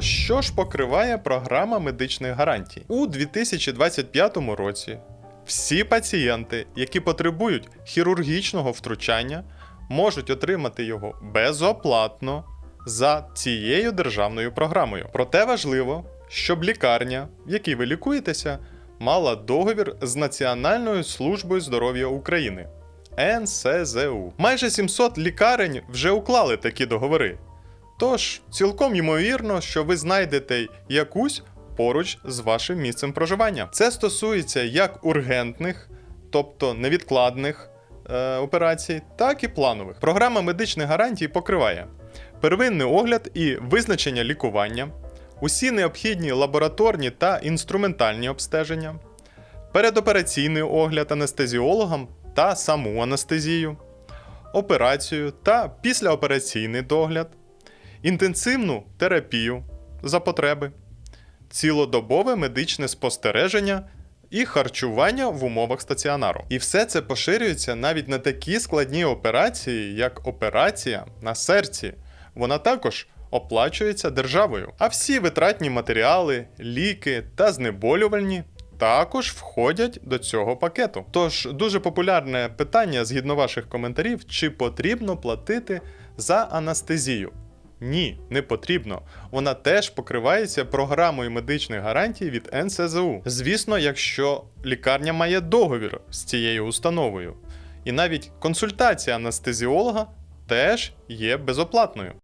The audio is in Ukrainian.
Що ж покриває програма медичних гарантій? У 2025 році всі пацієнти, які потребують хірургічного втручання, можуть отримати його безоплатно за цією державною програмою. Проте важливо, щоб лікарня, в якій ви лікуєтеся, мала договір з Національною службою здоров'я України НСЗУ. Майже 700 лікарень вже уклали такі договори. Тож, цілком ймовірно, що ви знайдете якусь поруч з вашим місцем проживання. Це стосується як ургентних, тобто невідкладних е, операцій, так і планових. Програма медичних гарантій покриває первинний огляд і визначення лікування, усі необхідні лабораторні та інструментальні обстеження, передопераційний огляд анестезіологам та саму анестезію, операцію та післяопераційний догляд, інтенсивну терапію за потреби, цілодобове медичне спостереження і харчування в умовах стаціонару. І все це поширюється навіть на такі складні операції, як операція на серці. Вона також оплачується державою. А всі витратні матеріали, ліки та знеболювальні також входять до цього пакету. Тож дуже популярне питання згідно ваших коментарів, чи потрібно платити за анестезію? Ні, не потрібно. Вона теж покривається програмою медичних гарантій від НСЗУ. Звісно, якщо лікарня має договір з цією установою. І навіть консультація анестезіолога теж є безоплатною.